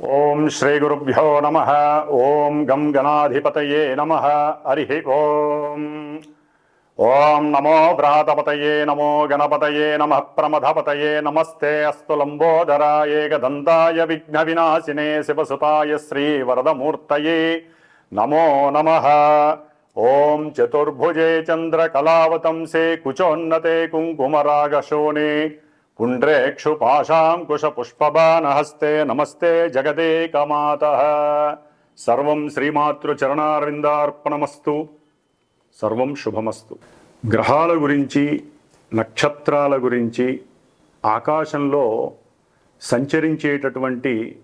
ఓం శ్రీ గురుభ్యో నమ. ఓం గం గణాధిపతయే నమ. హరి ఓం. ఓం నమో వ్రాతపతయే నమో గణపతయే నమ. ప్రమథపతయే నమస్తే అస్తు లంబోదరాయ గదంతాయ విఘ్న వినాశినే శివసుతాయ శ్రీ వరదమూర్తయే నమో నమ. ఓం చతుర్భుజే చంద్రకళావతంసే కుచోన్నతే కుంకుమరాగశోనే పుండ్రేక్షు పాశాం పుష్పబాణహస్తే నమస్తే జగదేకమాత సర్వం శ్రీమాతృచరణారవిందార్పణమస్తు సర్వం శుభమస్తు గ్రహాల గురించి నక్షత్రాల గురించి ఆకాశంలో సంచరించేటటువంటి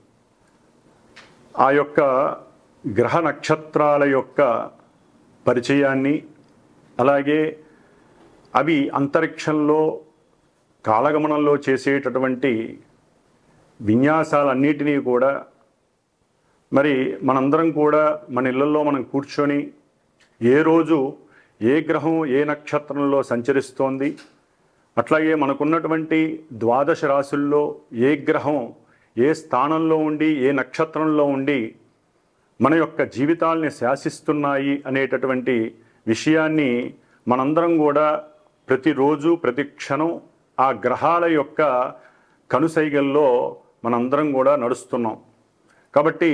ఆ యొక్క గ్రహ నక్షత్రాల యొక్క పరిచయాన్ని అలాగే అవి అంతరిక్షంలో కాలగమనంలో చేసేటటువంటి విన్యాసాలన్నిటినీ కూడా మరి మనందరం కూడా మన ఇళ్ళలో మనం కూర్చొని ఏ రోజు ఏ గ్రహం ఏ నక్షత్రంలో సంచరిస్తోంది అట్లాగే మనకున్నటువంటి ద్వాదశ రాశుల్లో ఏ గ్రహం ఏ స్థానంలో ఉండి ఏ నక్షత్రంలో ఉండి మన యొక్క జీవితాల్ని శాసిస్తున్నాయి అనేటటువంటి విషయాన్ని మనందరం కూడా ప్రతిరోజు ప్రతి క్షణం ఆ గ్రహాల యొక్క కనుసైగల్లో మనందరం కూడా నడుస్తున్నాం. కాబట్టి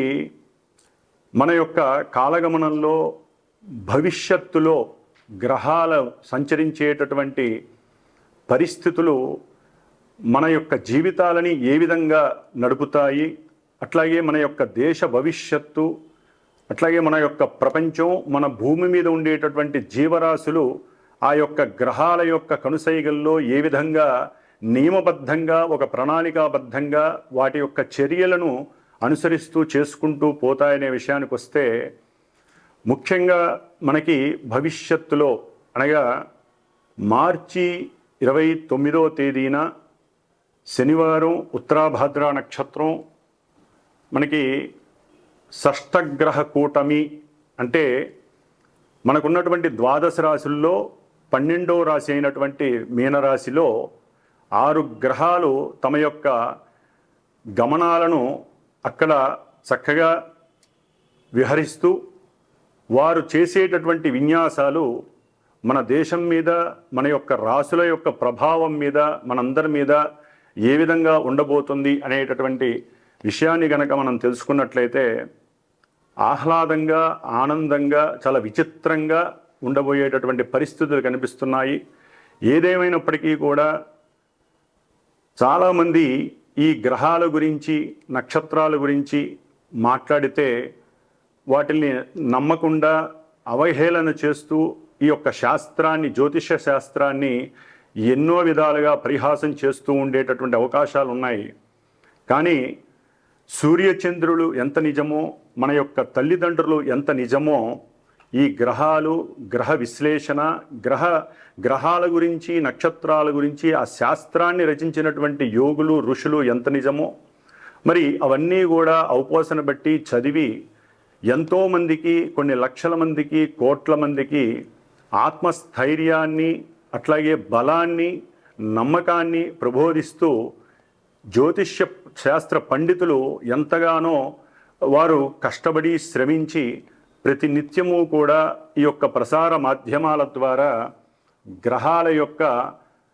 మన యొక్క కాలగమనంలో భవిష్యత్తులో గ్రహాల సంచరించేటటువంటి పరిస్థితులు మన యొక్క జీవితాలని ఏ విధంగా నడుపుతాయి అట్లాగే మన యొక్క దేశ భవిష్యత్తు అట్లాగే మన యొక్క ప్రపంచం మన భూమి మీద ఉండేటటువంటి జీవరాశులు ఆ యొక్క గ్రహాల యొక్క కనుసైగల్లో ఏ విధంగా నియమబద్ధంగా ఒక ప్రణాళికాబద్ధంగా వాటి యొక్క చర్యలను అనుసరిస్తూ చేసుకుంటూ పోతాయనే విషయానికి వస్తే ముఖ్యంగా మనకి భవిష్యత్తులో అనగా మార్చి ఇరవై తొమ్మిదో తేదీన శనివారం ఉత్తరాభాద్ర నక్షత్రం మనకి షష్టగ్రహ కూటమి అంటే మనకున్నటువంటి ద్వాదశ రాశుల్లో పన్నెండో రాశి అయినటువంటి మీనరాశిలో ఆరు గ్రహాలు తమ యొక్క గమనాలను అక్కడ చక్కగా విహరిస్తూ వారు చేసేటటువంటి విన్యాసాలు మన దేశం మీద మన యొక్క రాసుల యొక్క ప్రభావం మీద మనందరి మీద ఏ విధంగా ఉండబోతుంది అనేటటువంటి విషయాన్ని గనక మనం తెలుసుకున్నట్లయితే ఆహ్లాదంగా ఆనందంగా చాలా విచిత్రంగా ఉండబోయేటటువంటి పరిస్థితులు కనిపిస్తున్నాయి. ఏదేమైనప్పటికీ కూడా చాలామంది ఈ గ్రహాల గురించి నక్షత్రాల గురించి మాట్లాడితే వాటిని నమ్మకుండా అవహేళన చేస్తూ ఈ యొక్క శాస్త్రాన్ని జ్యోతిష శాస్త్రాన్ని ఎన్నో విధాలుగా పరిహాసం చేస్తూ ఉండేటటువంటి అవకాశాలు ఉన్నాయి. కానీ సూర్యచంద్రులు ఎంత నిజమో మన యొక్క తల్లిదండ్రులు ఎంత నిజమో ఈ గ్రహాలు గ్రహ విశ్లేషణ గ్రహ గ్రహాల గురించి నక్షత్రాల గురించి ఆ శాస్త్రాన్ని రచించినటువంటి యోగులు ఋషులు ఎంత నిజమో మరి అవన్నీ కూడా ఔపోసన బట్టి చదివి ఎంతోమందికి కొన్ని లక్షల మందికి కోట్ల మందికి ఆత్మస్థైర్యాన్ని అట్లాగే బలాన్ని నమ్మకాన్ని ప్రబోధిస్తూ జ్యోతిష్య శాస్త్ర పండితులు ఎంతగానో వారు కష్టపడి శ్రమించి ప్రతి నిత్యము కూడా ఈ యొక్క ప్రసార మాధ్యమాల ద్వారా గ్రహాల యొక్క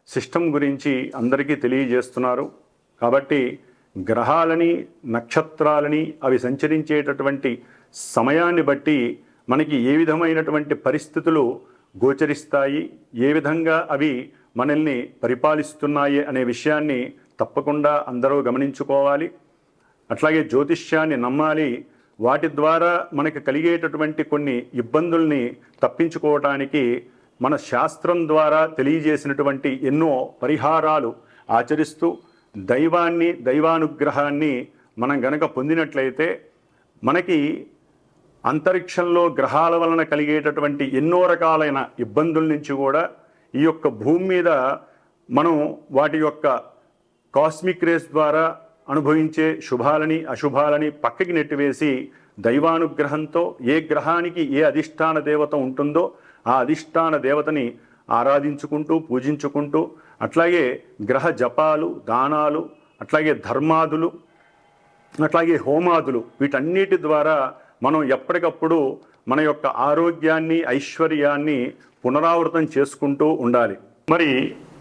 సిస్టమ్ గురించి అందరికీ తెలియజేస్తున్నారు. కాబట్టి గ్రహాలని నక్షత్రాలని అవి సంచరించేటటువంటి సమయాన్ని బట్టి మనకి ఏ విధమైనటువంటి పరిస్థితులు గోచరిస్తాయి ఏ విధంగా అవి మనల్ని పరిపాలిస్తున్నాయి అనే విషయాన్ని తప్పకుండా అందరూ గమనించుకోవాలి. అట్లాగే జ్యోతిష్యాన్ని నమ్మాలి వాటి ద్వారా మనకి కలిగేటటువంటి కొన్ని ఇబ్బందుల్ని తప్పించుకోవటానికి మన శాస్త్రం ద్వారా తెలియజేసినటువంటి ఎన్నో పరిహారాలు ఆచరిస్తూ దైవాన్ని దైవానుగ్రహాన్ని మనం గనక పొందినట్లయితే మనకి అంతరిక్షంలో గ్రహాల వలన కలిగేటటువంటి ఎన్నో రకాలైన ఇబ్బందుల నుంచి కూడా ఈ యొక్క భూమి మీద మనం వాటి యొక్క కాస్మిక్ రేస్ ద్వారా అనుభవించే శుభాలని అశుభాలని పక్కకి నెట్టివేసి దైవానుగ్రహంతో ఏ గ్రహానికి ఏ అధిష్టాన దేవత ఉంటుందో ఆ అధిష్టాన దేవతని ఆరాధించుకుంటూ పూజించుకుంటూ అట్లాగే గ్రహ జపాలు దానాలు అట్లాగే ధర్మాదులు అట్లాగే హోమాదులు వీటన్నిటి ద్వారా మనం ఎప్పటికప్పుడు మన యొక్క ఆరోగ్యాన్ని ఐశ్వర్యాన్ని పునరావృతం చేసుకుంటూ ఉండాలి. మరి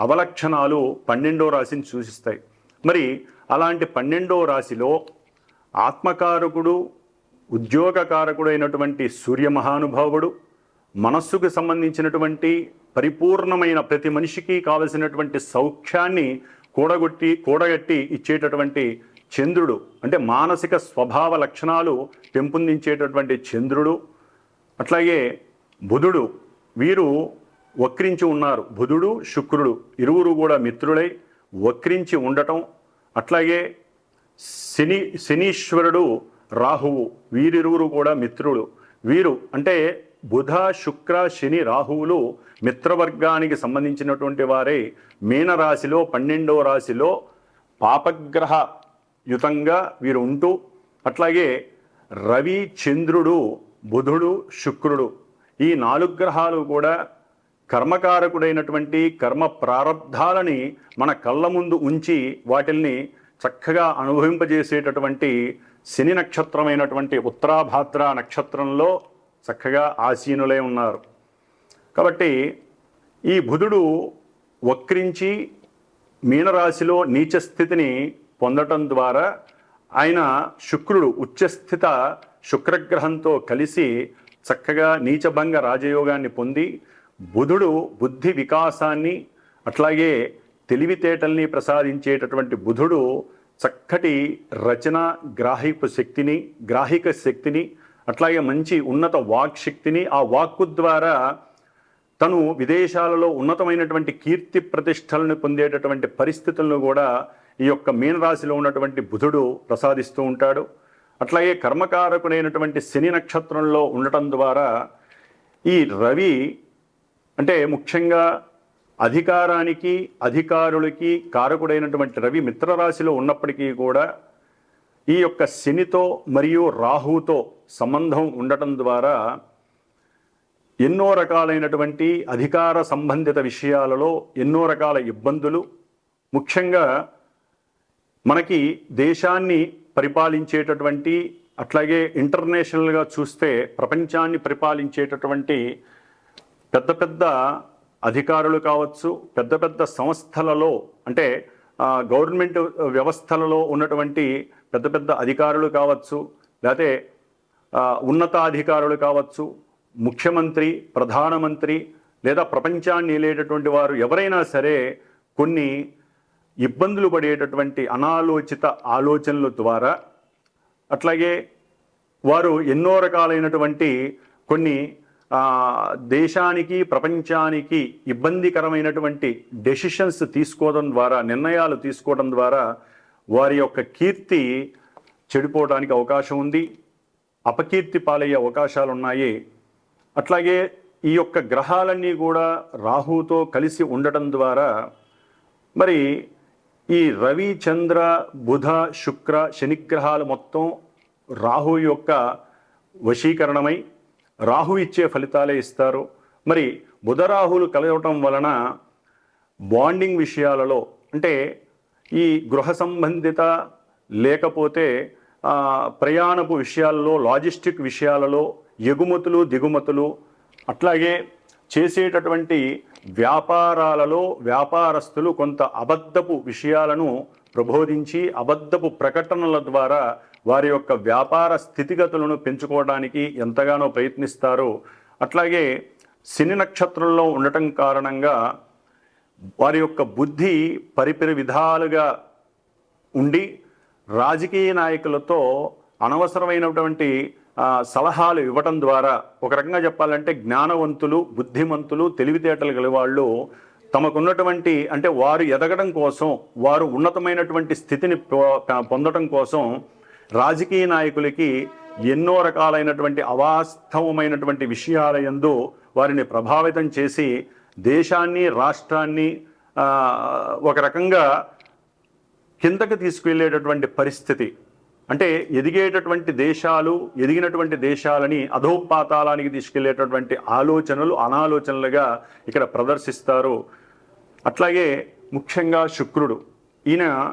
అవలక్షణాలు పన్నెండో రాశిని సూచిస్తాయి. మరి అలాంటి పన్నెండో రాశిలో ఆత్మకారకుడు ఉద్యోగకారకుడైనటువంటి సూర్య మహానుభావుడు మనస్సుకు సంబంధించినటువంటి పరిపూర్ణమైన ప్రతి మనిషికి కావలసినటువంటి సౌఖ్యాన్ని కూడగొట్టి కూడగట్టి ఇచ్చేటటువంటి చంద్రుడు అంటే మానసిక స్వభావ లక్షణాలు పెంపొందించేటటువంటి చంద్రుడు అట్లాగే బుధుడు వీరు వక్రించి ఉన్నారు. బుధుడు శుక్రుడు ఇరువురు కూడా మిత్రులై వక్రించి ఉండటం అట్లాగే శని శనీశ్వరుడు రాహువు వీరిరువురు కూడా మిత్రులు. వీరు అంటే బుధ శుక్ర శని రాహువులు మిత్రవర్గానికి సంబంధించినటువంటి వారే మీనరాశిలో పన్నెండవ రాశిలో పాపగ్రహ యుతంగా వీరు ఉంటూ అట్లాగే రవి చంద్రుడు బుధుడు శుక్రుడు ఈ నాలుగు గ్రహాలు కూడా కర్మకారకుడైనటువంటి కర్మ ప్రారంధాలని మన కళ్ళ ముందు ఉంచి వాటిల్ని చక్కగా అనుభవింపజేసేటటువంటి శని నక్షత్రమైనటువంటి ఉత్తరాభాద్ర నక్షత్రంలో చక్కగా ఆసీనులై ఉన్నారు. కాబట్టి ఈ బుధుడు వక్రించి మీనరాశిలో నీచ స్థితిని పొందటం ద్వారా ఆయన శుక్రుడు ఉచ్చస్థిత శుక్రగ్రహంతో కలిసి చక్కగా నీచభంగ రాజయోగాన్ని పొంది బుధుడు బుద్ధి వికాసాన్ని అట్లాగే తెలివితేటల్ని ప్రసాదించేటటువంటి బుధుడు చక్కటి రచన గ్రాహిక శక్తిని గ్రాహిక శక్తిని అట్లాగే మంచి ఉన్నత వాక్ శక్తిని ఆ వాక్కు ద్వారా తను విదేశాలలో ఉన్నతమైనటువంటి కీర్తి ప్రతిష్టలను పొందేటటువంటి పరిస్థితులను కూడా ఈ యొక్క మీనరాశిలో ఉన్నటువంటి బుధుడు ప్రసాదిస్తూ ఉంటాడు. అట్లాగే కర్మకారకుడైనటువంటి శని నక్షత్రంలో ఉండటం ద్వారా ఈ రవి అంటే ముఖ్యంగా అధికారానికి అధికారులకి కారకుడైనటువంటి రవి మిత్రరాశిలో ఉన్నప్పటికీ కూడా ఈ యొక్క శనితో మరియు రాహుతో సంబంధం ఉండటం ద్వారా ఎన్నో రకాలైనటువంటి అధికార సంబంధిత విషయాలలో ఎన్నో రకాల ఇబ్బందులు ముఖ్యంగా మనకి దేశాన్ని పరిపాలించేటటువంటి అట్లాగే ఇంటర్నేషనల్గా చూస్తే ప్రపంచాన్ని పరిపాలించేటటువంటి పెద్ద పెద్ద అధికారులు కావచ్చు పెద్ద పెద్ద సంస్థలలో అంటే గవర్నమెంట్ వ్యవస్థలలో ఉన్నటువంటి పెద్ద పెద్ద అధికారులు కావచ్చు లేకపోతే ఉన్నతాధికారులు కావచ్చు ముఖ్యమంత్రి ప్రధానమంత్రి లేదా ప్రపంచాన్ని ఏలేటటువంటి వారు ఎవరైనా సరే కొన్ని ఇబ్బందులు పడేటటువంటి అనాలోచిత ఆలోచనల ద్వారా అట్లాగే వారు ఎన్నో రకాలైనటువంటి కొన్ని దేశానికి ప్రపంచానికి ఇబ్బందికరమైనటువంటి డెసిషన్స్ తీసుకోవడం ద్వారా నిర్ణయాలు తీసుకోవడం ద్వారా వారి యొక్క కీర్తి చెడిపోవడానికి అవకాశం ఉంది. అపకీర్తి పాలయ్యే అవకాశాలు ఉన్నాయి అట్లాగే ఈ యొక్క గ్రహాలన్నీ కూడా రాహుతో కలిసి ఉండటం ద్వారా మరి ఈ రవి చంద్ర బుధ శుక్ర శనిగ్రహాలు మొత్తం రాహు యొక్క వశీకరణమై రాహు ఇచ్చే ఫలితాలే ఇస్తారు. మరి బుధ రాహులు కలవటం వలన బాండింగ్ విషయాలలో అంటే ఈ గృహ సంబంధిత లేకపోతే ప్రయాణపు విషయాలలో లాజిస్టిక్ విషయాలలో ఎగుమతులు దిగుమతులు అట్లాగే చేసేటటువంటి వ్యాపారాలలో వ్యాపారస్తులు కొంత అబద్ధపు విషయాలను ప్రబోధించి అబద్ధపు ప్రకటనల ద్వారా వారి యొక్క వ్యాపార స్థితిగతులను పెంచుకోవడానికి ఎంతగానో ప్రయత్నిస్తారు. అట్లాగే శని నక్షత్రంలో ఉండటం కారణంగా వారి యొక్క బుద్ధి పరిపరి విధాలుగా ఉండి రాజకీయ నాయకులతో అనవసరమైనటువంటి సలహాలు ఇవ్వటం ద్వారా ఒక రకంగా చెప్పాలంటే జ్ఞానవంతులు బుద్ధిమంతులు తెలివితేటలు గల వాళ్ళు తమకున్నటువంటి అంటే వారు ఎదగడం కోసం వారు ఉన్నతమైనటువంటి స్థితిని పొ- పొందడం కోసం రాజకీయ నాయకులకి ఎన్నో రకాలైనటువంటి అవాస్తవమైనటువంటి విషయాల యందు వారిని ప్రభావితం చేసి దేశాన్ని రాష్ట్రాన్ని ఒక రకంగా కిందకి తీసుకువెళ్ళేటటువంటి పరిస్థితి. అంటే ఎదిగేటటువంటి దేశాలు ఎదిగినటువంటి దేశాలని అధోపాతాలానికి తీసుకెళ్ళేటటువంటి ఆలోచనలు అనాలోచనలుగా ఇక్కడ ప్రదర్శిస్తారు. అట్లాగే ముఖ్యంగా శుక్రుడు. ఈయన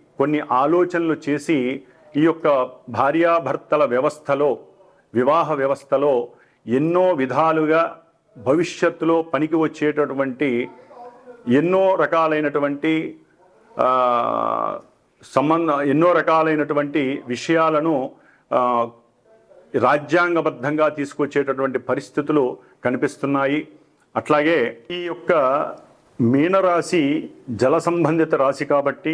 కొన్ని ఆలోచనలు చేసి ఈ యొక్క భార్యాభర్తల వ్యవస్థలో వివాహ వ్యవస్థలో ఎన్నో విధాలుగా భవిష్యత్తులో పనికి వచ్చేటటువంటి ఎన్నో రకాలైనటువంటి సంబంధ ఎన్నో రకాలైనటువంటి విషయాలను రాజ్యాంగబద్ధంగా తీసుకొచ్చేటటువంటి పరిస్థితులు కనిపిస్తున్నాయి. అట్లాగే ఈ యొక్క మీనరాశి జల సంబంధిత రాశి కాబట్టి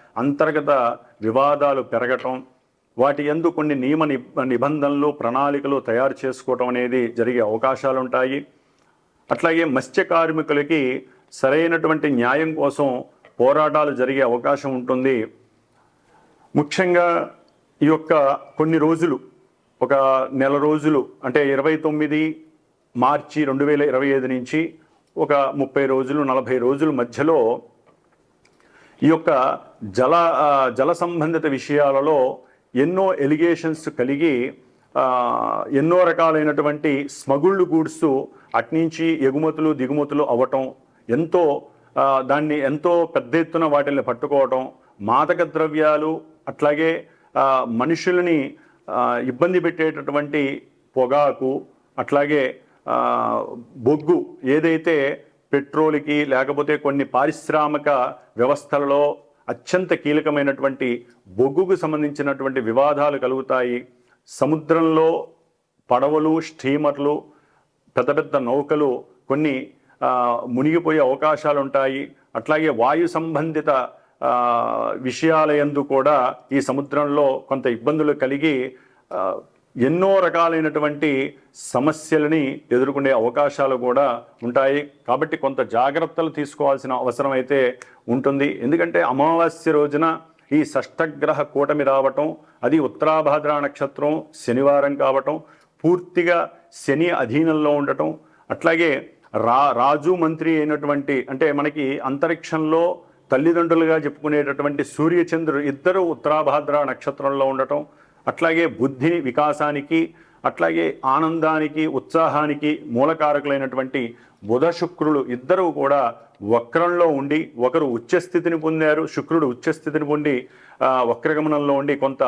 అంతర్గత వివాదాలు పెరగటం వాటి ఎందు కొన్ని నియమ నిబంధనలు ప్రణాళికలు తయారు చేసుకోవటం అనేది జరిగే అవకాశాలు ఉంటాయి అట్లాగే మత్స్య కార్మికులకి సరైనటువంటి న్యాయం కోసం పోరాటాలు జరిగే అవకాశం ఉంటుంది. ముఖ్యంగా ఈ యొక్క కొన్ని రోజులు ఒక నెల రోజులు అంటే ఇరవై తొమ్మిది మార్చి రెండు వేల ఇరవై ఐదు నుంచి ఒక ముప్పై రోజులు నలభై రోజుల మధ్యలో ఈ యొక్క జల జల సంబంధిత విషయాలలో ఎన్నో ఎలిగేషన్స్ కలిగి ఎన్నో రకాలైనటువంటి స్మగుళ్ళు గూడ్స్ అట్నుంచి ఎగుమతులు దిగుమతులు అవ్వటం ఎంతో దాన్ని ఎంతో పెద్ద ఎత్తున వాటిని పట్టుకోవటం మాదక ద్రవ్యాలు అట్లాగే మనుషులని ఇబ్బంది పెట్టేటటువంటి పొగాకు అట్లాగే బొగ్గు ఏదైతే పెట్రోల్కి లేకపోతే కొన్ని పారిశ్రామిక వ్యవస్థలలో అత్యంత కీలకమైనటువంటి బొగ్గుకు సంబంధించినటువంటి వివాదాలు కలుగుతాయి. సముద్రంలో పడవలు స్టీమర్లు పెద్ద పెద్ద నౌకలు కొన్ని మునిగిపోయే అవకాశాలు ఉంటాయి అట్లాగే వాయు సంబంధిత విషయాల ఎందు కూడా ఈ సముద్రంలో కొంత ఇబ్బందులు కలిగి ఎన్నో రకాలైనటువంటి సమస్యలని ఎదుర్కొనే అవకాశాలు కూడా ఉంటాయి. కాబట్టి కొంత జాగ్రత్తలు తీసుకోవాల్సిన అవసరం అయితే ఉంటుంది. ఎందుకంటే అమావాస్య రోజున ఈ షష్టగ్రహ కూటమి రావటం అది ఉత్తరాభాద్ర నక్షత్రం శనివారం కావటం పూర్తిగా శని అధీనంలో ఉండటం అట్లాగే రా రాజు మంత్రి అయినటువంటి అంటే మనకి అంతరిక్షంలో తల్లిదండ్రులుగా చెప్పుకునేటటువంటి సూర్యచంద్రుడు ఇద్దరు ఉత్తరాభాద్ర నక్షత్రంలో ఉండటం అట్లాగే బుద్ధి వికాసానికి అట్లాగే ఆనందానికి ఉత్సాహానికి మూలకారకులైనటువంటి బుధ శుక్రులు ఇద్దరూ కూడా వక్రంలో ఉండి ఒకరు ఉచ్చస్థితిని పొందారు శుక్రుడు ఉచ్చస్థితిని పొంది వక్రగమనంలో ఉండి కొంత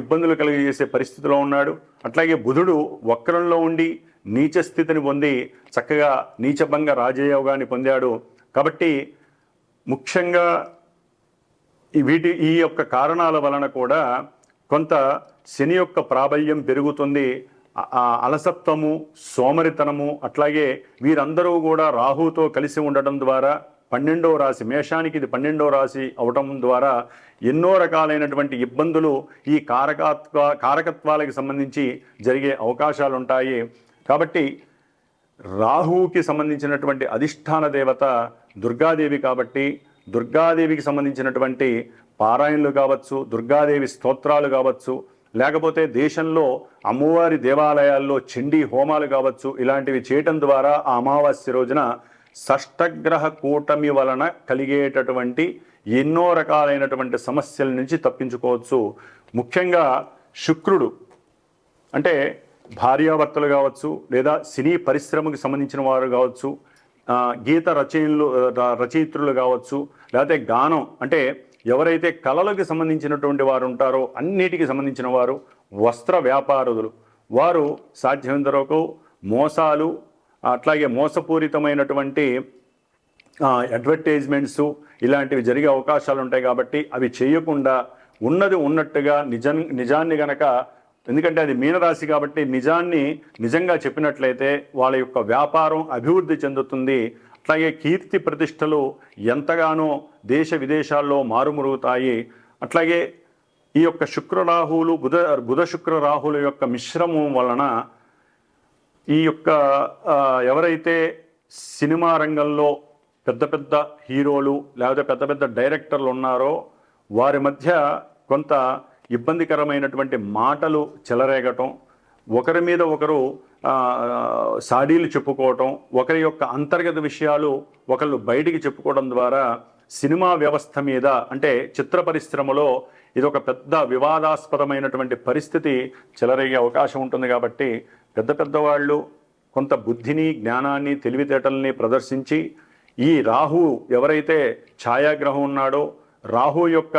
ఇబ్బందులు కలిగజేసే పరిస్థితిలో ఉన్నాడు. అట్లాగే బుధుడు వక్రంలో ఉండి నీచ స్థితిని పొంది చక్కగా నీచభంగ రాజయోగాన్ని పొందాడు. కాబట్టి ముఖ్యంగా వీటి ఈ యొక్క కారణాల వలన కూడా కొంత శని యొక్క ప్రాబల్యం పెరుగుతుంది. అలసత్వము సోమరితనము అట్లాగే వీరందరూ కూడా రాహుతో కలిసి ఉండటం ద్వారా పన్నెండవ రాశి మేషానికి ఇది పన్నెండవ రాశి అవటం ద్వారా ఎన్నో రకాలైనటువంటి ఇబ్బందులు ఈ కారకత్వ కారకత్వాలకు సంబంధించి జరిగే అవకాశాలు ఉంటాయి కాబట్టి రాహువుకి సంబంధించినటువంటి అధిష్టాన దేవత దుర్గాదేవి కాబట్టి దుర్గాదేవికి సంబంధించినటువంటి పారాయణలు కావచ్చు దుర్గాదేవి స్తోత్రాలు కావచ్చు లేకపోతే దేశంలో అమ్మవారి దేవాలయాల్లో చండీ హోమాలు కావచ్చు ఇలాంటివి చేయటం ద్వారా ఆ అమావాస్య రోజున షష్టగ్రహ కూటమి వలన కలిగేటటువంటి ఎన్నో రకాలైనటువంటి సమస్యల నుంచి తప్పించుకోవచ్చు. ముఖ్యంగా శుక్రుడు అంటే భార్యాభర్తలు కావచ్చు లేదా సినీ పరిశ్రమకు సంబంధించిన వారు కావచ్చు గీత రచయిలు రచయిత్రులు కావచ్చు లేకపోతే గానం అంటే ఎవరైతే కళలకు సంబంధించినటువంటి వారు ఉంటారో అన్నిటికీ సంబంధించిన వారు వస్త్ర వ్యాపారులు. వారు సాధ్యమైనంతవరకు మోసాలు అట్లాగే మోసపూరితమైనటువంటి అడ్వర్టైజ్మెంట్స్ ఇలాంటివి జరిగే అవకాశాలు ఉంటాయి కాబట్టి అవి చేయకుండా ఉన్నది ఉన్నట్టుగా నిజం నిజాన్ని గనక ఎందుకంటే అది మీనరాశి కాబట్టి నిజాన్ని నిజంగా చెప్పినట్లయితే వాళ్ళ యొక్క వ్యాపారం అభివృద్ధి చెందుతుంది అట్లాగే కీర్తి ప్రతిష్టలు ఎంతగానో దేశ విదేశాల్లో మారుమరుగుతాయి. అట్లాగే ఈ యొక్క శుక్రరాహువులు బుధ బుధ శుక్ర రాహుల యొక్క మిశ్రమం వలన ఈ యొక్క ఎవరైతే సినిమా రంగంలో పెద్ద పెద్ద హీరోలు లేకపోతే పెద్ద పెద్ద డైరెక్టర్లు ఉన్నారో వారి మధ్య కొంత ఇబ్బందికరమైనటువంటి మాటలు చెలరేగటం ఒకరి మీద ఒకరు సాడీలు చెప్పుకోవటం ఒకరి యొక్క అంతర్గత విషయాలు ఒకళ్ళు బయటికి చెప్పుకోవడం ద్వారా సినిమా వ్యవస్థ మీద అంటే చిత్ర పరిశ్రమలో ఇది ఒక పెద్ద వివాదాస్పదమైనటువంటి పరిస్థితి చెలరేగే అవకాశం ఉంటుంది కాబట్టి పెద్ద పెద్దవాళ్ళు కొంత బుద్ధిని జ్ఞానాన్ని తెలివితేటల్ని ప్రదర్శించి ఈ రాహు ఎవరైతే ఛాయాగ్రహం ఉన్నాడో రాహు యొక్క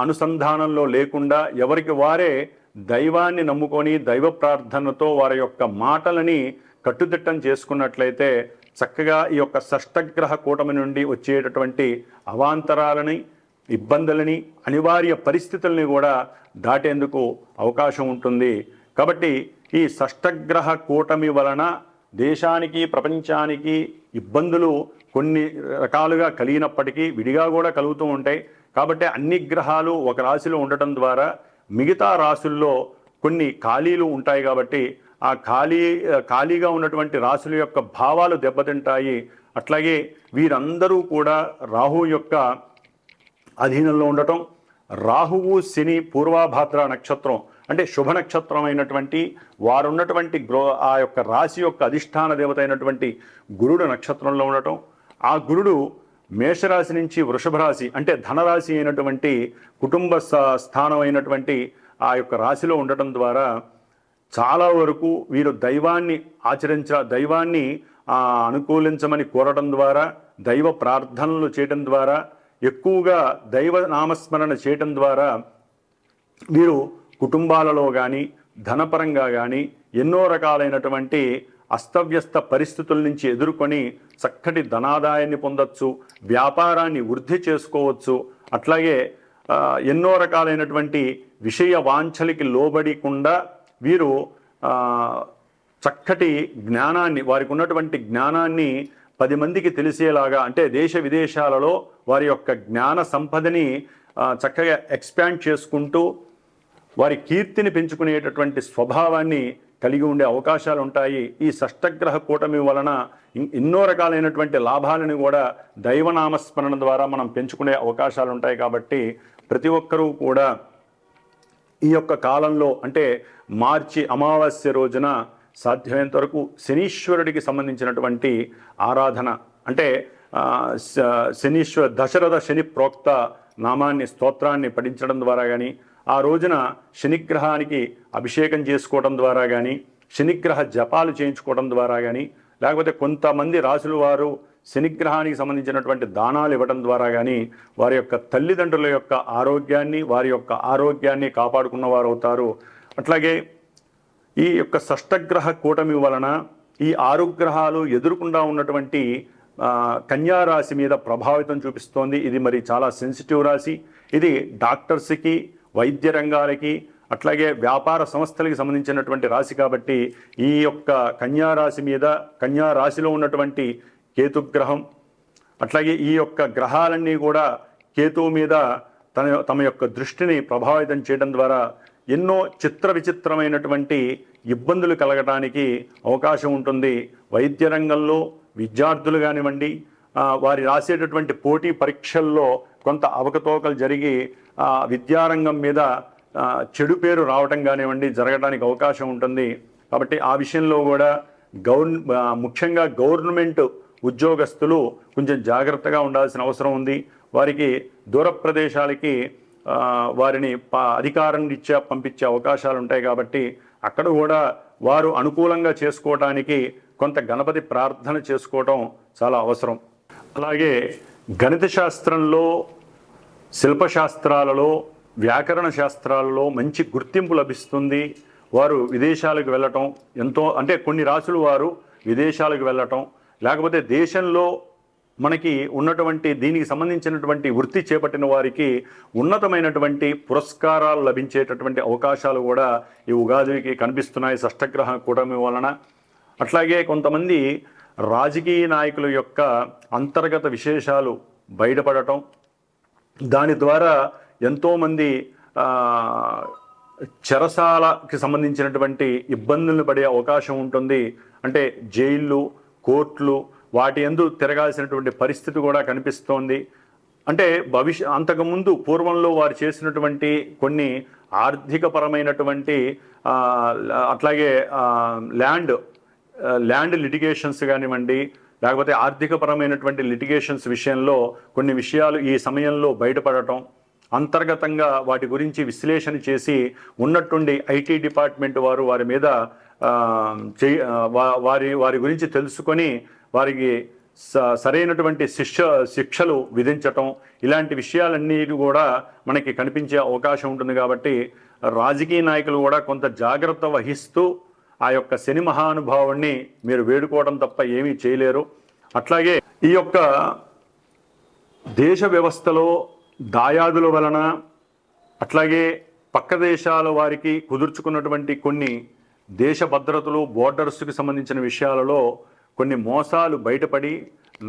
అనుసంధానంలో లేకుండా ఎవరికి వారే దైవాన్ని నమ్ముకొని దైవ ప్రార్థనతో వారి యొక్క మాటలని కట్టుదిట్టం చేసుకున్నట్లయితే చక్కగా ఈ యొక్క షష్టగ్రహ కూటమి నుండి వచ్చేటటువంటి అవాంతరాలని ఇబ్బందులని అనివార్య పరిస్థితుల్ని కూడా దాటేందుకు అవకాశం ఉంటుంది. కాబట్టి ఈ షష్టగ్రహ కూటమి వలన దేశానికి ప్రపంచానికి ఇబ్బందులు కొన్ని రకాలుగా కలిగినప్పటికీ విడిగా కూడా కలుగుతూ ఉంటాయి. కాబట్టి అన్ని గ్రహాలు ఒక రాశిలో ఉండటం ద్వారా మిగతా రాశుల్లో కొన్ని ఖాళీలు ఉంటాయి కాబట్టి ఆ ఖాళీ ఖాళీగా ఉన్నటువంటి రాశుల యొక్క భావాలు దెబ్బతింటాయి. అట్లాగే వీరందరూ కూడా రాహు యొక్క అధీనంలో ఉండటం రాహువు శని పూర్వాభాద్ర నక్షత్రం అంటే శుభ నక్షత్రం అయినటువంటి వారున్నటువంటి గ్రో ఆ యొక్క రాశి యొక్క అధిష్టాన దేవత అయినటువంటి గురుడు నక్షత్రంలో ఉండటం. ఆ గురుడు మేషరాశి నుంచి వృషభ రాశి అంటే ధనరాశి అయినటువంటి కుటుంబ స్థానం అయినటువంటి ఆ యొక్క రాశిలో ఉండటం ద్వారా చాలా వరకు వీరు దైవాన్ని ఆచరించ దైవాన్ని అనుకూలించమని కోరడం ద్వారా దైవ ప్రార్థనలు చేయడం ద్వారా ఎక్కువగా దైవ నామస్మరణ చేయటం ద్వారా వీరు కుటుంబాలలో కానీ ధనపరంగా కానీ ఎన్నో రకాలైనటువంటి అస్తవ్యస్త పరిస్థితుల నుంచి ఎదుర్కొని చక్కటి ధనాదాయాన్ని పొందొచ్చు వ్యాపారాన్ని వృద్ధి చేసుకోవచ్చు. అట్లాగే ఎన్నో రకాలైనటువంటి విషయ వాంఛలకి లోబడికుండా వీరు చక్కటి జ్ఞానాన్ని వారికి ఉన్నటువంటి జ్ఞానాన్ని పది మందికి తెలిసేలాగా అంటే దేశ విదేశాలలో వారి యొక్క జ్ఞాన సంపదని చక్కగా ఎక్స్పాండ్ చేసుకుంటూ వారి కీర్తిని పెంచుకునేటటువంటి స్వభావాన్ని కలిగి ఉండే అవకాశాలు ఉంటాయి. ఈ షష్టగ్రహ కూటమి వలన ఎన్నో రకాలైనటువంటి లాభాలను కూడా దైవనామస్మరణ ద్వారా మనం పెంచుకునే అవకాశాలు ఉంటాయి కాబట్టి ప్రతి ఒక్కరూ కూడా ఈ యొక్క కాలంలో అంటే మార్చి అమావాస్య రోజున సాధ్యమైనంత వరకు శనీశ్వరుడికి సంబంధించినటువంటి ఆరాధన అంటే శ- శనీశ్వర దశరథ శని ప్రోక్త నామాన్ని స్తోత్రాన్ని పఠించడం ద్వారా కానీ ఆ రోజున శనిగ్రహానికి అభిషేకం చేసుకోవడం ద్వారా కానీ శనిగ్రహ జపాలు చేయించుకోవడం ద్వారా కానీ లేకపోతే కొంతమంది రాసుల వారు శనిగ్రహానికి సంబంధించినటువంటి దానాలు ఇవ్వడం ద్వారా కానీ వారి యొక్క తల్లిదండ్రుల యొక్క ఆరోగ్యాన్ని వారి యొక్క ఆరోగ్యాన్ని కాపాడుకున్నవారు అవుతారు అట్లాగే ఈ యొక్క షష్టగ్రహ కూటమి వలన ఈ ఆరు గ్రహాలు ఎదురుకుండా ఉన్నటువంటి కన్యారాశి కన్యా రాశి మీద ప్రభావితం చూపిస్తోంది. ఇది మరి చాలా సెన్సిటివ్ రాశి. ఇది డాక్టర్స్కి వైద్య రంగాలకి అట్లాగే వ్యాపార సంస్థలకి సంబంధించినటువంటి రాశి కాబట్టి ఈ యొక్క కన్యా రాశి మీద కన్యా రాశిలో ఉన్నటువంటి కేతుగ్రహం అట్లాగే ఈ యొక్క గ్రహాలన్నీ కూడా కేతువు మీద తన తమ యొక్క దృష్టిని ప్రభావితం చేయడం ద్వారా ఎన్నో చిత్ర విచిత్రమైనటువంటి ఇబ్బందులు కలగడానికి అవకాశం ఉంటుంది. వైద్య రంగంలో విద్యార్థులు కానివ్వండి వారి రాసేటటువంటి పోటీ పరీక్షల్లో కొంత అవకతవకలు జరిగి విద్యారంగం మీద చెడు పేరు రావటం కానివ్వండి జరగడానికి అవకాశం ఉంటుంది. కాబట్టి ఆ విషయంలో కూడా గవర్న ముఖ్యంగా గవర్నమెంట్ ఉద్యోగస్తులు కొంచెం జాగ్రత్తగా ఉండాల్సిన అవసరం ఉంది. వారికి దూర ప్రదేశాలకి వారిని ప- అధికారం రీత్యా పంపించే అవకాశాలు ఉంటాయి కాబట్టి అక్కడ కూడా వారు అనుకూలంగా చేసుకోవటానికి కొంత గణపతి ప్రార్థన చేసుకోవటం చాలా అవసరం. అలాగే గణిత శాస్త్రంలో శిల్పశాస్త్రాలలో వ్యాకరణ శాస్త్రాలలో మంచి గుర్తింపు లభిస్తుంది. వారు విదేశాలకు వెళ్ళటం ఎంతో అంటే కొన్ని రాసులు వారు విదేశాలకు వెళ్ళటం లేకపోతే దేశంలో మనకి ఉన్నటువంటి దీనికి సంబంధించినటువంటి వృత్తి చేపట్టిన వారికి ఉన్నతమైనటువంటి పురస్కారాలు లభించేటటువంటి అవకాశాలు కూడా ఈ ఉగాదికి కనిపిస్తున్నాయి. షష్టగ్రహ కూటమి వలన. అట్లాగే కొంతమంది రాజకీయ నాయకుల యొక్క అంతర్గత విశేషాలు బయటపడటం దాని ద్వారా ఎంతోమంది చెరసాలకి సంబంధించినటువంటి ఇబ్బందులను పడే అవకాశం ఉంటుంది. అంటే జైళ్ళు కోర్టులు వాటి ఎందు తిరగాల్సినటువంటి పరిస్థితి కూడా కనిపిస్తోంది. అంటే భవిష్య అంతకుముందు పూర్వంలో వారు చేసినటువంటి కొన్ని ఆర్థికపరమైనటువంటి అట్లాగే ల్యాండ్ ల్యాండ్ లిటిగేషన్స్ కానివ్వండి లేకపోతే ఆర్థికపరమైనటువంటి లిటిగేషన్స్ విషయంలో కొన్ని విషయాలు ఈ సమయంలో బయటపడటం అంతర్గతంగా వాటి గురించి విశ్లేషణ చేసి ఉన్నట్టుండి ఐటీ డిపార్ట్మెంట్ వారు వారి మీద వారి వారి గురించి తెలుసుకొని వారికి స- సరైనటువంటి శిక్ష శిక్షలు విధించటం ఇలాంటి విషయాలన్నీ కూడా మనకి కనిపించే అవకాశం ఉంటుంది కాబట్టి రాజకీయ నాయకులు కూడా కొంత జాగ్రత్త వహిస్తూ ఆ యొక్క శని మహానుభావుణ్ణి మీరు వేడుకోవడం తప్ప ఏమీ చేయలేరు. అట్లాగే ఈ యొక్క దేశ వ్యవస్థలో దాయాదుల వలన అట్లాగే పక్క దేశాల వారికి కుదుర్చుకున్నటువంటి కొన్ని దేశ భద్రతలు బోర్డర్స్కి సంబంధించిన విషయాలలో కొన్ని మోసాలు బయటపడి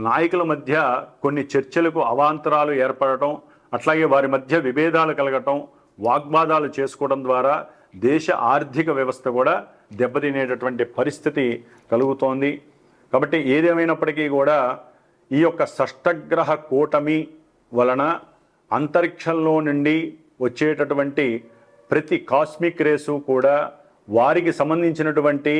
నాయకుల మధ్య కొన్ని చర్చలకు అవాంతరాలు ఏర్పడటం అట్లాగే వారి మధ్య విభేదాలు కలగటం వాగ్వాదాలు చేసుకోవడం ద్వారా దేశ ఆర్థిక వ్యవస్థ కూడా దెబ్బతినేటటువంటి పరిస్థితి కలుగుతోంది. కాబట్టి ఏదేమైనప్పటికీ కూడా ఈ యొక్క షష్టగ్రహ కూటమి వలన అంతరిక్షంలో నుండి వచ్చేటటువంటి ప్రతి కాస్మిక్ రేసు కూడా వారికి సంబంధించినటువంటి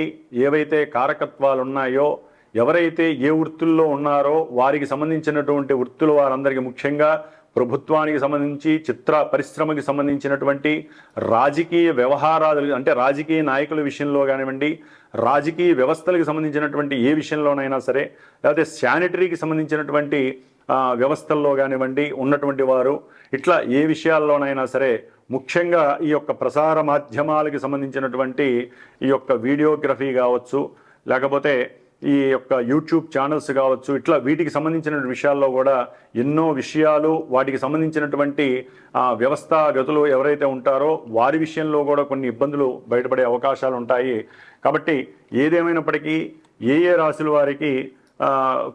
ఏవైతే కారకత్వాలు ఉన్నాయో ఎవరైతే ఏ వృత్తుల్లో ఉన్నారో వారికి సంబంధించినటువంటి వృత్తులు వారందరికీ ముఖ్యంగా ప్రభుత్వానికి సంబంధించి చిత్ర పరిశ్రమకి సంబంధించినటువంటి రాజకీయ వ్యవహారాలు అంటే రాజకీయ నాయకుల విషయంలో కానివ్వండి రాజకీయ వ్యవస్థలకు సంబంధించినటువంటి ఏ విషయంలోనైనా సరే లేకపోతే శానిటరీకి సంబంధించినటువంటి వ్యవస్థల్లో కానివ్వండి ఉన్నటువంటి వారు ఇట్లా ఏ విషయాల్లోనైనా సరే ముఖ్యంగా ఈ యొక్క ప్రసార మాధ్యమాలకి సంబంధించినటువంటి ఈ యొక్క వీడియోగ్రఫీ కావచ్చు లేకపోతే ఈ యొక్క యూట్యూబ్ ఛానల్స్ కావచ్చు ఇట్లా వీటికి సంబంధించిన విషయాల్లో కూడా ఎన్నో విషయాలు వాటికి సంబంధించినటువంటి వ్యవస్థాగతులు ఎవరైతే ఉంటారో వారి విషయంలో కూడా కొన్ని ఇబ్బందులు బయటపడే అవకాశాలు ఉంటాయి. కాబట్టి ఏదేమైనప్పటికీ ఏ ఏ రాశుల వారికి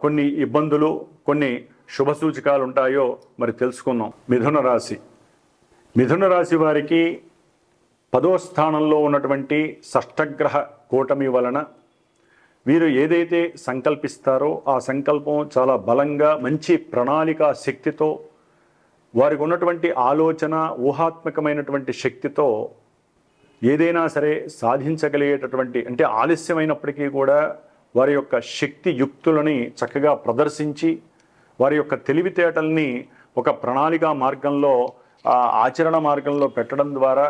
కొన్ని ఇబ్బందులు కొన్ని శుభ సూచకాలు ఉంటాయో మరి తెలుసుకుందాం. మిథున రాశి. మిథున రాశి వారికి పదో స్థానంలో ఉన్నటువంటి షష్టగ్రహ కూటమి వలన వీరు ఏదైతే సంకల్పిస్తారో ఆ సంకల్పం చాలా బలంగా మంచి ప్రణాళిక శక్తితో వారికి ఉన్నటువంటి ఆలోచన ఊహాత్మకమైనటువంటి శక్తితో ఏదైనా సరే సాధించగలిగేటటువంటి అంటే ఆలస్యమైనప్పటికీ కూడా వారి యొక్క శక్తి యుక్తులని చక్కగా ప్రదర్శించి వారి యొక్క తెలివితేటల్ని ఒక ప్రణాళిక మార్గంలో ఆ ఆచరణ మార్గంలో పెట్టడం ద్వారా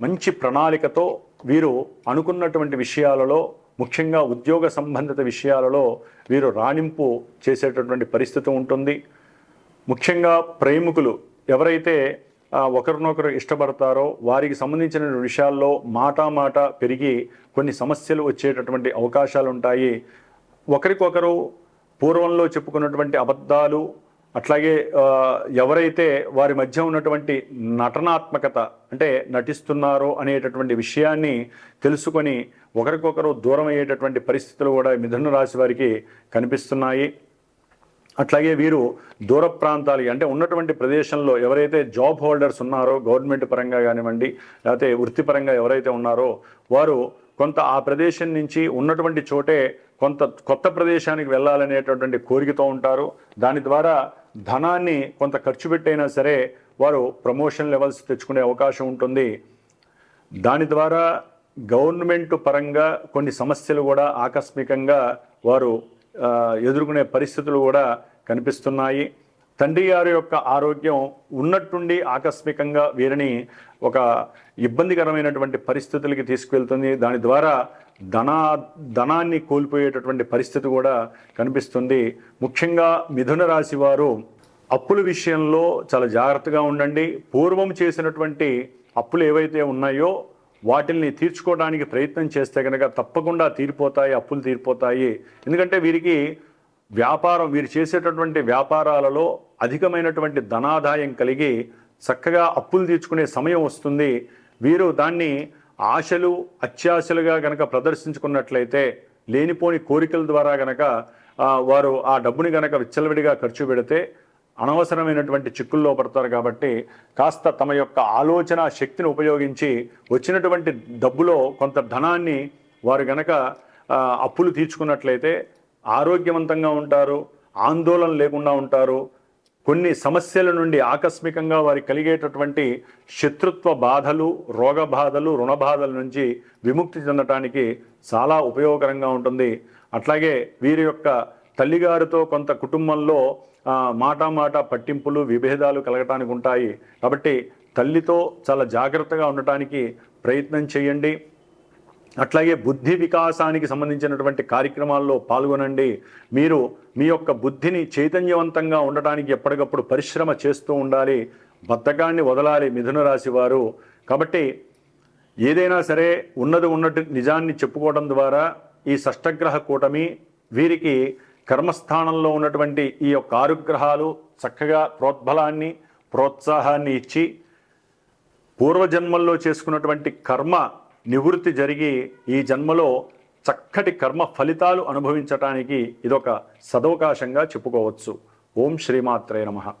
మంచి ప్రణాళికతో వీరు అనుకున్నటువంటి విషయాలలో ముఖ్యంగా ఉద్యోగ సంబంధిత విషయాలలో వీరు రాణింపు చేసేటటువంటి పరిస్థితి ఉంటుంది. ముఖ్యంగా ప్రేమికులు ఎవరైతే ఒకరినొకరు ఇష్టపడతారో వారికి సంబంధించిన విషయాల్లో మాట మాట పెరిగి కొన్ని సమస్యలు వచ్చేటటువంటి అవకాశాలు ఉంటాయి ఒకరికొకరు పూర్వంలో చెప్పుకున్నటువంటి అబద్ధాలు అట్లాగే ఎవరైతే వారి మధ్య ఉన్నటువంటి నటనాత్మకత అంటే నటిస్తున్నారో అనేటటువంటి విషయాన్ని తెలుసుకొని ఒకరికొకరు దూరం అయ్యేటటువంటి పరిస్థితులు కూడా మిథున రాశి వారికి కనిపిస్తున్నాయి. అట్లాగే వీరు దూర ప్రాంతాలకి అంటే ఉన్నటువంటి ప్రదేశంలో ఎవరైతే జాబ్ హోల్డర్స్ ఉన్నారో గవర్నమెంట్ పరంగా కానివ్వండి లేకపోతే వృత్తిపరంగా ఎవరైతే ఉన్నారో వారు కొంత ఆ ప్రదేశం నుంచి ఉన్నటువంటి చోటే కొంత కొత్త ప్రదేశానికి వెళ్ళాలనేటటువంటి కోరికతో ఉంటారు. దాని ద్వారా ధనాన్ని కొంత ఖర్చు పెట్టైనా సరే వారు ప్రమోషన్ లెవెల్స్ తెచ్చుకునే అవకాశం ఉంటుంది. దాని ద్వారా గవర్నమెంట్ పరంగా కొన్ని సమస్యలు కూడా ఆకస్మికంగా వారు ఎదుర్కొనే పరిస్థితులు కూడా కనిపిస్తున్నాయి. తండ్రి గారి యొక్క ఆరోగ్యం ఉన్నట్టుండి ఆకస్మికంగా వీరిని ఒక ఇబ్బందికరమైనటువంటి పరిస్థితులకి తీసుకువెళ్తుంది. దాని ద్వారా ధనా ధనాన్ని కోల్పోయేటటువంటి పరిస్థితి కూడా కనిపిస్తుంది. ముఖ్యంగా మిథున రాశి వారు అప్పుల విషయంలో చాలా జాగ్రత్తగా ఉండండి. పూర్వం చేసినటువంటి అప్పులు ఏవైతే ఉన్నాయో వాటిల్ని తీర్చుకోవడానికి ప్రయత్నం చేస్తే కనుక తప్పకుండా తీరిపోతాయి అప్పులు తీరిపోతాయి. ఎందుకంటే వీరికి వ్యాపారం వీరు చేసేటటువంటి వ్యాపారాలలో అధికమైనటువంటి ధనాదాయం కలిగి చక్కగా అప్పులు తీర్చుకునే సమయం వస్తుంది. వీరు దాన్ని ఆశలు అత్యాశలుగా గనక ప్రదర్శించుకున్నట్లయితే లేనిపోని కోరికల ద్వారా గనక వారు ఆ డబ్బుని గనక విచ్చలవిడిగా ఖర్చు పెడితే అనవసరమైనటువంటి చిక్కుల్లో పడతారు కాబట్టి కాస్త తమ యొక్క ఆలోచన శక్తిని ఉపయోగించి వచ్చినటువంటి డబ్బులో కొంత ధనాన్ని వారు గనక అప్పులు తీర్చుకున్నట్లయితే ఆరోగ్యవంతంగా ఉంటారు ఆందోళన లేకుండా ఉంటారు. కొన్ని సమస్యల నుండి ఆకస్మికంగా వారికి కలిగేటటువంటి శత్రుత్వ బాధలు రోగ బాధలు రుణ బాధల నుంచి విముక్తి చెందటానికి చాలా ఉపయోగకరంగా ఉంటుంది. అట్లాగే వీరి యొక్క తల్లిగారితో కొంత కుటుంబంలో ఆ, మాట పట్టింపులు విభేదాలు కలగటానికి ఉంటాయి. కాబట్టి తల్లితో చాలా జాగ్రత్తగా ఉండటానికి ప్రయత్నం చేయండి. అట్లాగే బుద్ధి వికాసానికి సంబంధించినటువంటి కార్యక్రమాల్లో పాల్గొనండి. మీరు మీ యొక్క బుద్ధిని చైతన్యవంతంగా ఉండటానికి ఎప్పటికప్పుడు పరిశ్రమ చేస్తూ ఉండాలి. బద్ధకాన్ని వదలాలి మిథున రాశి వారు. కాబట్టి ఏదైనా సరే ఉన్నది ఉన్నట్టు నిజాన్ని చెప్పుకోవడం ద్వారా ఈ షష్టగ్రహ కూటమి వీరికి కర్మస్థానంలో ఉన్నటువంటి ఈ యొక్క ఆరు గ్రహాలు చక్కగా ప్రోద్బలాన్ని ప్రోత్సాహాన్ని ఇచ్చి పూర్వజన్మల్లో చేసుకున్నటువంటి కర్మ నివృత్తి జరిగి ఈ జన్మలో చక్కటి కర్మ ఫలితాలు అనుభవించటానికి ఇదొక సదవకాశంగా చెప్పుకోవచ్చు. ఓం శ్రీమాత్రే నమః.